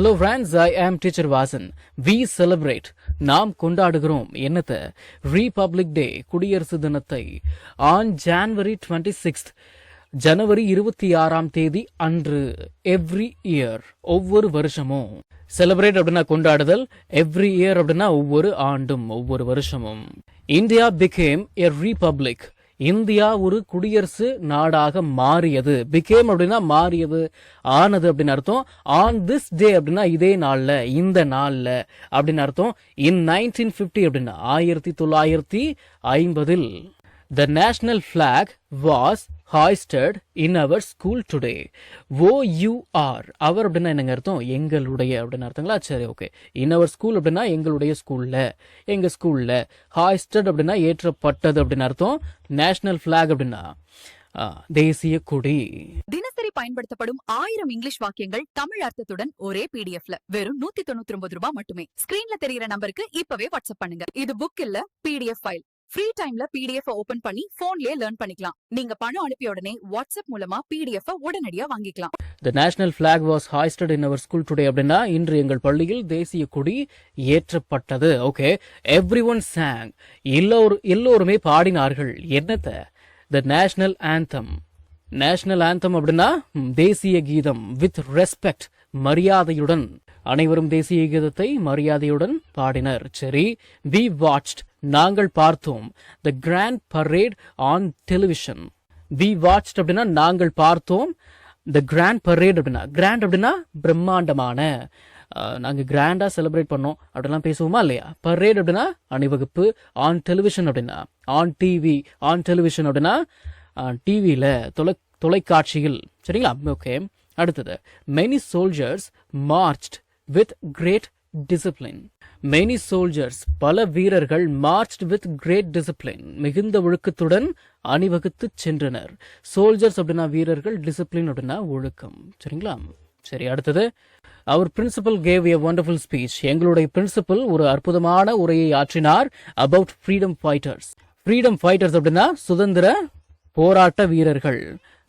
Hello friends I ஆம் teacher Vasan we celebrate நாம் கொண்டாடுகிறோம் என்னத்த? ரீபப்ளிக் டே குடியரசு தினத்தை. ஆன் ஜான்வரி டுவெண்ட்டி சிக்ஸ்த் ஜனவரி இருபத்தி ஆறாம் தேதி அன்று எவ்ரி இயர் ஒவ்வொரு வருஷமும். செலிப்ரேட் அப்படின்னா கொண்டாடுதல். எவ்ரி இயர் அப்படின்னா ஒவ்வொரு ஆண்டும் ஒவ்வொரு வருஷமும். India became a republic India ஒரு குடியரசு நாடாக மாறியது. பிகேம் அப்படின்னா மாறியது ஆனது அப்படின்னு அர்த்தம். ஆன் திஸ் டே அப்படின்னா இதே நாள்ல இந்த நாள்ல அப்படின்னு அர்த்தம். இன் நைன்டீன் பிப்டி அப்படின்னா ஆயிரத்தி தொள்ளாயிரத்தி ஐம்பதில் the national flag was hoisted in our school today. O U R. Our அப்படின்னா என்னங்க அர்த்தம்? எங்களுடைய அப்படின்னு அர்த்தங்களா? சரி ஓகே. இன் அவர் ஸ்கூல் அப்படின்னா எங்களுடைய ஸ்கூல்ல. எங்க ஸ்கூல்ல. ஹாய்ஸ்டட் அப்படின்னா ஏற்றப்பட்டது அப்படின்னு அர்த்தம். நேஷனல் பிளாக் அப்படின்னா தேசிய கொடி. தினசரி பயன்படுத்தப்படும் ஆயிரம் இங்கிலீஷ் வாக்கியங்கள் தமிழ் அர்த்தத்துடன் ஒரே பிடிஎஃப்ல வெறும் நூத்தி தொண்ணூத்தி ஒன்பது ரூபாய் மட்டுமே. ஸ்கிரீன்ல தெரியிற நம்பருக்கு இப்பவே வாட்ஸ்அப் பண்ணுங்க. இது புக் இல்ல பிடிஎஃப் ஃபைல் ஃப்ரீ டைம்ல பிடிஎஃப் ஓபன் பண்ணி போன்லயே லேர்ன் பண்ணிக்கலாம். நீங்க பணம் அனுப்பிய உடனே வாட்ஸ்அப் மூலமா பிடிஎஃப் உடனடியா வாங்கிக்கலாம். The national flag was hoisted in our school today அப்படின்னா இன்று எங்கள் பள்ளியில் தேசிய கொடி ஏற்றப்பட்டது. ஓகே எவ்ரி ஒன் சாங் எல்லோரும் எல்லோருமே பாடினார்கள். என்னத்த? The national anthem national anthem அப்படின்னா தேசிய கீதம் வித் ரெஸ்பெக்ட் மரியாதையுடன். அனைவரும் தேசிய கீதத்தை மரியாதையுடன் பாடினர். சரி வி வாட்ச்ட் நாங்கள் பார்த்தோம். The grand parade on television we watch அப்படின்னா நாங்கள் பார்த்தோம். த கிராண்ட் பரேட் அப்படின்னா கிராண்ட் அப்படின்னா பிரம்மாண்டமான. நாங்கள் நாங்க கிராண்டா செலிப்ரேட் பண்ணோம். அப்படிலாம் பேசுவோமா இல்லையா? பரேட் அப்படின்னா அணிவகுப்பு. ஆன் டெலிவிஷன் அப்படின்னா ஆன் டிவி ஆன் டெலிவிஷன் அப்படின்னா டிவியில தொலை தொலைக்காட்சியில் சரிங்களா? ஓகே அடுத்தது many soldiers marched with great discipline many soldiers பல வீரர்கள் மார்ச் வித் கிரேட் டிசிப்ளின் மிகுந்த ஒழுக்கத்துடன் அணிவகுத்து சென்றனர். சோல்ஜர்ஸ் அப்படின்னா வீரர்கள் டிசிப்ளின் அப்படின்னா ஒழுக்கம். சரிங்களா? சரி அடுத்தது. Our principal gave a wonderful speech எங்களுடைய பிரின்சிபல் ஒரு அற்புதமான உரையை ஆற்றினார் about freedom fighters freedom fighters அப்படின்னா சுதந்திர போராட்ட வீரர்கள்.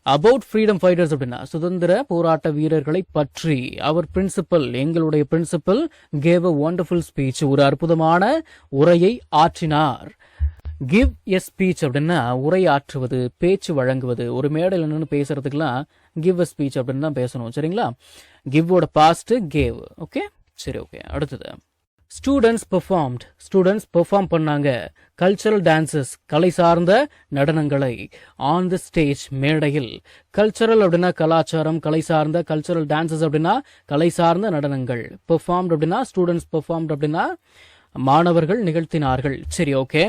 அபவுட் ஃப்ரீடம் ஃபைட்டர்ஸ் அப்படின்னா சுதந்திர போராட்ட வீரர்களை பற்றி அவர் பிரின்சிபல் எங்களுடைய principal gave a wonderful speech ஒரு அற்புதமான உரையை ஆற்றினார். கிவ் எ ஸ்பீச் அப்படின்னா உரை ஆற்றுவது பேச்சு வழங்குவது. ஒரு மேடையில் நின்று பேசுறதுக்கெல்லாம் கிவ் அ ஸ்பீச் அப்படின்னு தான் பேசணும். சரிங்களா? கிவ்வோட பாஸ்ட் கேவ் ஓகே சரி ஓகே அடுத்தது. ஸ்டூடெண்ட்ஸ் பெர்ஃபார்ம்ட் ஸ்டூடெண்ட்ஸ் பெர்ஃபார்ம் பண்ணாங்க. கல்ச்சரல் டான்சஸ் கலை சார்ந்த நடனங்களை. ஆன் த ஸ்டேஜ் மேடையில். கல்ச்சரல் அப்படின்னா கலாச்சாரம் கலை சார்ந்த கல்ச்சரல் டான்சஸ் அப்படின்னா கலை சார்ந்த நடனங்கள். பெர்ஃபார்ம்ட் அப்படின்னா ஸ்டூடெண்ட்ஸ் பெர்ஃபார்ம்ட் அப்படின்னா மாணவர்கள் நிகழ்த்தினார்கள். சரி okay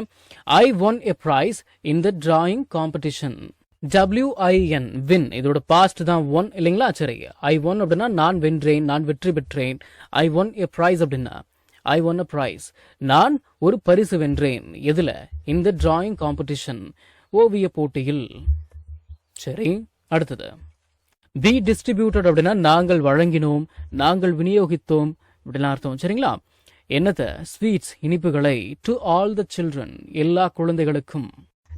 I won a prize in the drawing competition W I N past தான் ஒன் இல்லைங்களா? சரி. ஐ ஒன் அப்படின்னா நான் வென்றேன் நான் வெற்றி பெற்றேன். ஐ ஒன் எ ப்ரைஸ் அப்படின்னா ஐ ஒன் அ ப்ரைஸ் நான் ஒரு பரிசு வென்றேன். எதுல? இந்த டிராயிங் காம்படிஷன் ஓவிய போட்டியில். சரி அடுத்தது. பி டிஸ்ட்ரிபியூட்டட் அப்படின்னா நாங்கள் வழங்கினோம் நாங்கள் விநியோகித்தோம் அப்படிலாம் அர்த்தம். சரிங்களா? என்னத்த? ஸ்வீட்ஸ் இனிப்புகளை டு ஆல் த சில்ட்ரன் எல்லா குழந்தைகளுக்கும்.